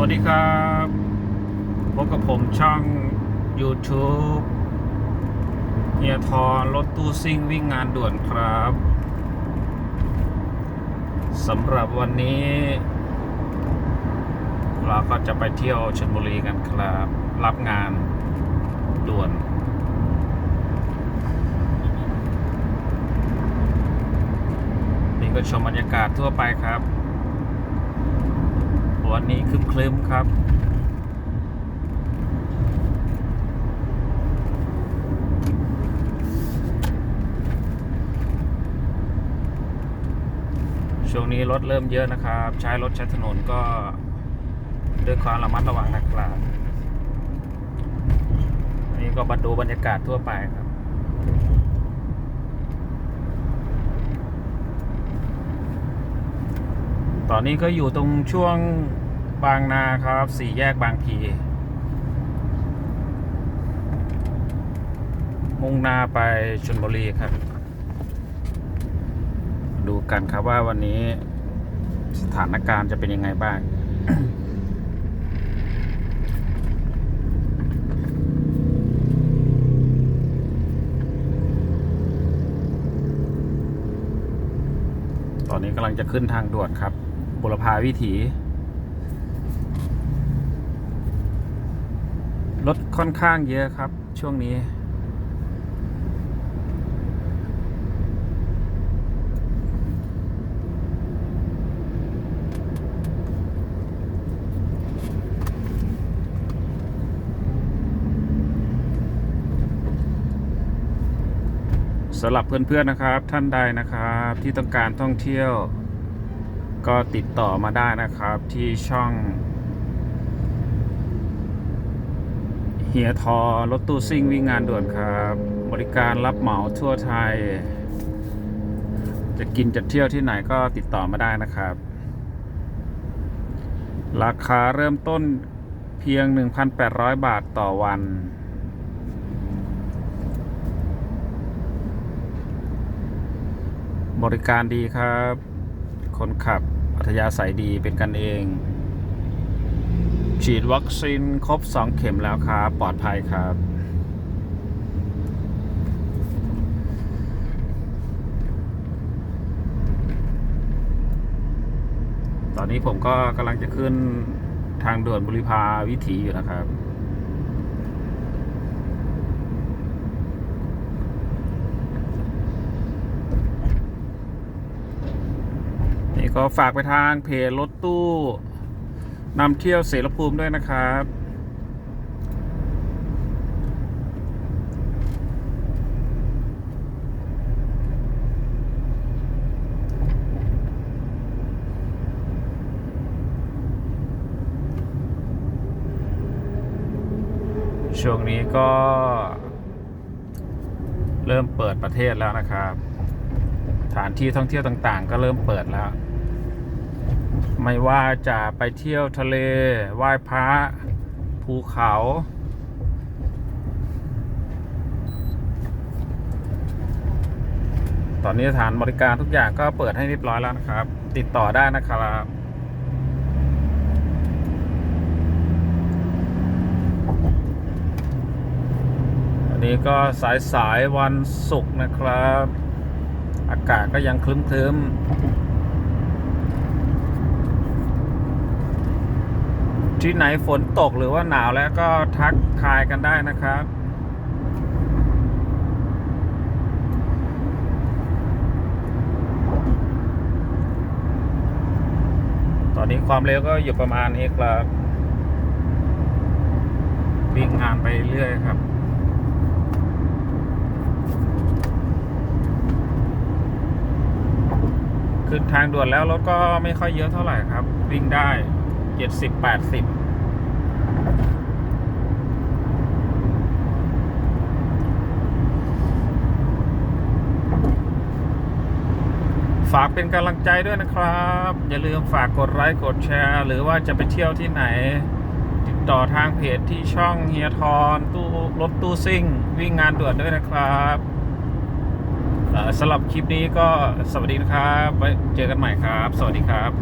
วัสดีครับพบกับผมช่อง YouTube เฮียทอนรถตู้ซิ่งวิ่งงานด่วนครับสำหรับวันนี้ เราก็จะไปเที่ยวชลบุรีกันครับ รับงานด่วน นี่ก็ชมบรรยากาศทั่วไปครับ วันนี้คลึ้มครับ ช่วงนี้รถเริ่มเยอะนะครับ ใช้รถใช้ถนนก็ด้วยความระมัดระวังนะครับอันนี่ก็มาดูบรรยากาศทั่วไปครับตอนนี้ก็อยู่ตรงช่วง บางนาครับสี่แยกบางพี มุ่งหน้าไปชลบุรีครับ ดูกันครับว่าวันนี้สถานการณ์จะเป็นยังไงบ้างตอนนี้กำลังจะขึ้นทางด่วนครับ บุรพาวิถี รถค่อนข้างเยอะครับ ช่วงนี้ สำหรับเพื่อนๆนะครับท่านใดนะครับที่ต้องการท่องเที่ยว ก็ติดต่อมาได้นะครับที่ช่อง เฮียทอรถตู้ซิ่งวิ่งงานด่วนครับ บริการรับเหมาทั่วไทย จะกินจะเที่ยวที่ไหนก็ติดต่อมาได้นะครับ ราคาเริ่มต้นเพียง 1,800 บาทต่อวันบริการดีครับ คนขับอัธยาศัยดีเป็นกันเอง ฉีดวัคซีนครบ 2 เข็มแล้วครับปลอดภัยครับ ตอนนี้ผมก็กำลังจะขึ้นทางด่วนบุริพาวิถีอยู่นะครับนี่ก็ฝากไปทางเพจรถตู้ นำเที่ยวเสรภูมิด้วยนะครับ ช่วงนี้ก็ เริ่มเปิดประเทศแล้วนะครับ สถานที่ท่องเที่ยวต่างๆ ก็เริ่มเปิดแล้ว ไม่ว่าจะไปเที่ยวทะเลไหว้พระภูเขา ตอนนี้สถานบริการทุกอย่างก็เปิดให้เรียบร้อยแล้วนะครับ ติดต่อได้นะครับอันนี้ก็สายสายๆวันศุกร์นะครับ อากาศก็ยังคลึ้มๆ ที่ไหนฝนตกหรือว่าหนาวแล้วก็ทักทายกันได้นะครับตอนนี้ความเร็วก็อยู่ประมาณนี้ครับ วิ่งงานไปเรื่อยครับ ขึ้นทางด่วนแล้วรถก็ไม่ค่อยเยอะเท่าไหร่ครับ วิ่งได้ เจ็ดสิบแปดสิบฝากเป็นกำลังใจด้วยนะครับ อย่าลืมฝากกดไลค์กดแชร์ หรือว่าจะไปเที่ยวที่ไหน ติดต่อทางเพจที่ช่องเฮียทอนตู้รถตู้ซิ่ง วิ่งงานด่วนด้วยนะครับสำหรับคลิปนี้ก็สวัสดีนะครับไว้เจอกันใหม่ครับ สวัสดีครับ